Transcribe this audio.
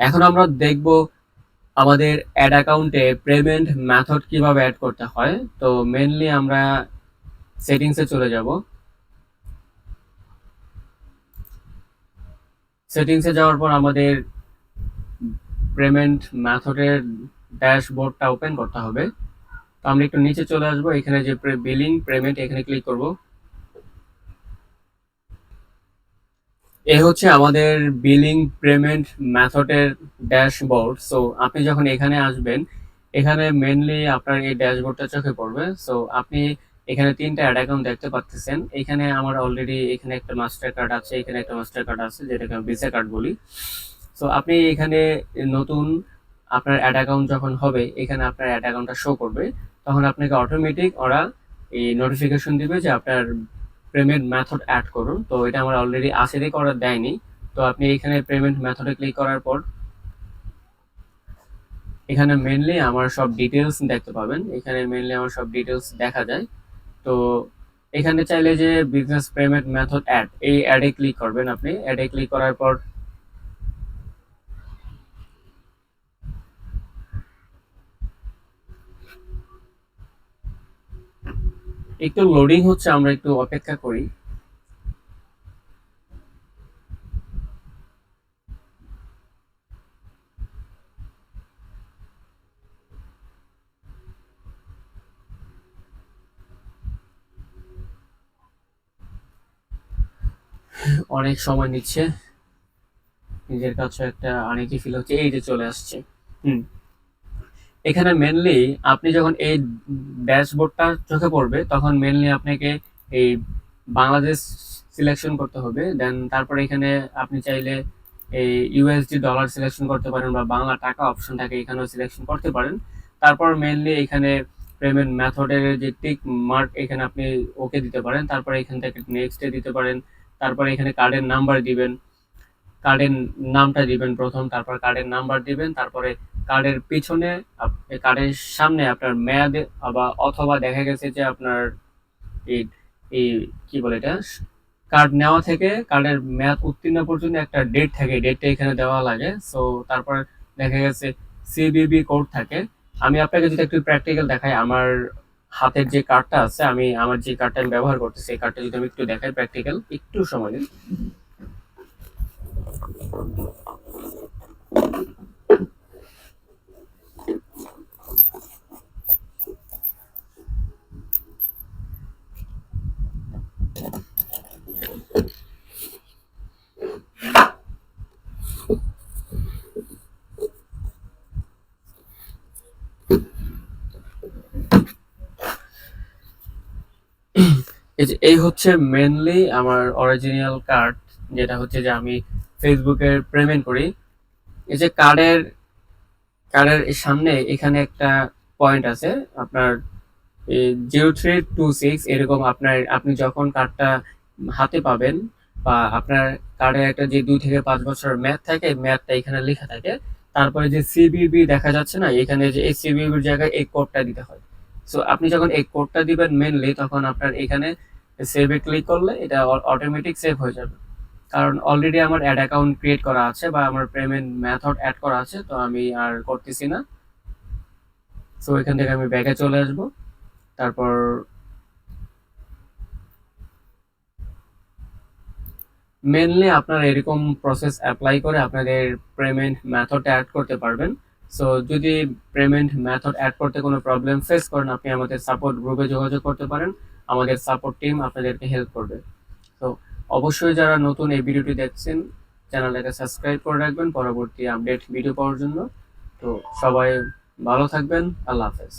এখন আমরা দেখব আমাদের অ্যাড অ্যাকাউন্টে পেমেন্ট মেথড কীভাবে অ্যাড করতে হয়। তো মেনলি আমরা সেটিংসে চলে যাব। সেটিংসে যাওয়ার পর আমাদের পেমেন্ট মেথডের ড্যাশবোর্ডটা ওপেন করতে হবে। তো আমরা একটু নিচে চলে আসব। এখানে যে বিলিং পেমেন্ট এখানে ক্লিক করব। এ হচ্ছে আমাদের বিলিং পেমেন্ট মেথডের ড্যাশবোর্ড সো আপনি যখন এখানে আসবেন, এখানে মেনলি আপনার এই ড্যাশবোর্ডটা চোখে পড়বে। সো আপনি এখানে তিনটা অ্যাড অ্যাকাউন্ট দেখতে পাচ্ছেন এখানে আমার অলরেডি এখানে একটা মাস্টার কার্ড আছে, এখানে একটা মাস্টার কার্ড আছে, যেটাকে আমি ভিসা কার্ড বলি। সো আপনি এখানে নতুন আপনার অ্যাড অ্যাকাউন্ট যখন হবে, এখানে আপনার অ্যাড অ্যাকাউন্টটা শো করবে। তখন আপনাকে অটোমেটিক ওরা এই নোটিফিকেশন দিবে যে আপনার পেমেন্ট মেথড অ্যাড করুন। তো এটা আমার অলরেডি করার করা দেয়নি। তো আপনি এখানে পেমেন্ট মেথডে ক্লিক করার পর এখানে মেনলি আমার সব ডিটেলস দেখতে পাবেন। এখানে মেনলি আমার সব ডিটেলস দেখা যায়। তো এখানে চাইলে যে বিজনেস পেমেন্ট মেথড অ্যাড এই অ্যাডে ক্লিক করবেন আপনি। অ্যাডে ক্লিক করার পর একটু লোডিং হচ্ছে, আমরা একটু অপেক্ষা করি। অনেক সময় নিচ্ছে। নিজের কাছে একটা অনেকই ফিল হচ্ছে, এই যে চলে আসছে। হুম। এখানে মেনলি আপনি যখন এই ড্যাশবোর্ডটা চোখে পড়বে, তখন মেনলি আপনাকে এই বাংলাদেশ সিলেকশন করতে হবে। দেন তারপরে এখানে আপনি চাইলে এই ইউএসডি ডলার সিলেকশন করতে পারেন বা বাংলা টাকা অপশন থাকে, এখানেও সিলেকশন করতে পারেন। তারপর মেনলি এখানে পেমেন্ট মেথডের যে টিক মার্ক এখানে আপনি ওকে দিতে পারেন। তারপরে এখান থেকে নেক্সটে দিতে পারেন। তারপরে এখানে কার্ডের নাম্বার দিবেন। কার্ডের নামটা দিবেন প্রথম, তারপর কার্ডের নাম্বার দিবেন। তারপরে কার্ডের পিছনে কার্ডের সামনে আপনার মেয়াদ বা অথবা দেখা গেছে যে আপনার এই এই কি বলে এটা? কার্ড নেওয়া থেকে কার্ডের মেয়াদ উত্তীর্ণ পর্যন্ত একটা ডেট থাকে ডেটটা এখানে দেওয়া লাগে। সো তারপর দেখা গেছে সিবিবি কোড থাকে। আমি আপনাকে যদি একটু প্র্যাকটিক্যাল দেখাই, আমার হাতের যে কার্ডটা আছে, আমি আমার যে কার্ডটা আমি ব্যবহার করতেছি সেই কার্ডটা যদি আমি একটু দেখাই প্র্যাকটিক্যাল একটু সময় দিন। এই হচ্ছে মেনলি আমার অরিজিনাল কার্ড যেটা হচ্ছে যে আমি ফেসবুকের পেমেন্ট করি। এই যে কার্ডের কার্ডের সামনে এখানে একটা পয়েন্ট আছে, আপনার জিরো থ্রি টু সিক্স এরকম আপনার, আপনি যখন কার্ডটা হাতে পাবেন বা আপনার কার্ডের একটা যে দুই থেকে পাঁচ বছর ম্যাথ থাকে ম্যাথটা এখানে লেখা থাকে। তারপরে যে সিবিবি দেখা যাচ্ছে না, এখানে যে এই সিবিবির জায়গায় এই কোডটা দিতে হয়। সো আপনি যখন এই কোডটা দিবেন মেনলি তখন আপনার এখানে সেভে ক্লিক করলে এটা অটোমেটিক সেভ হয়ে যাবে। কারণ অলরেডি আমার অ্যাড অ্যাকাউন্ট ক্রিয়েট করা আছে বা আমার পেমেন্ট মেথড অ্যাড করা আছে, তো আমি আর করতেছি না। সো এখান থেকে আমি ব্যাগে চলে আসব। তারপর মেনলি আপনারা এরকম প্রসেস অ্যাপ্লাই করে আপনাদের পেমেন্ট মেথড অ্যাড করতে পারবেন। সো যদি পেমেন্ট মেথড অ্যাড করতে কোনো প্রবলেম ফেস করেন, আপনি আমাদের সাপোর্ট গ্রুপে যোগাযোগ করতে পারেন। আমাদের সাপোর্ট টিম আপনাদেরকে হেল্প করবে। তো অবশ্যই যারা নতুন এই ভিডিওটি দেখছেন, চ্যানেলটাকে সাবস্ক্রাইব করে রাখবেন পরবর্তী আপডেট ভিডিও পাওয়ার জন্য। তো সবাই ভালো থাকবেন, আল্লাহ হাফেজ।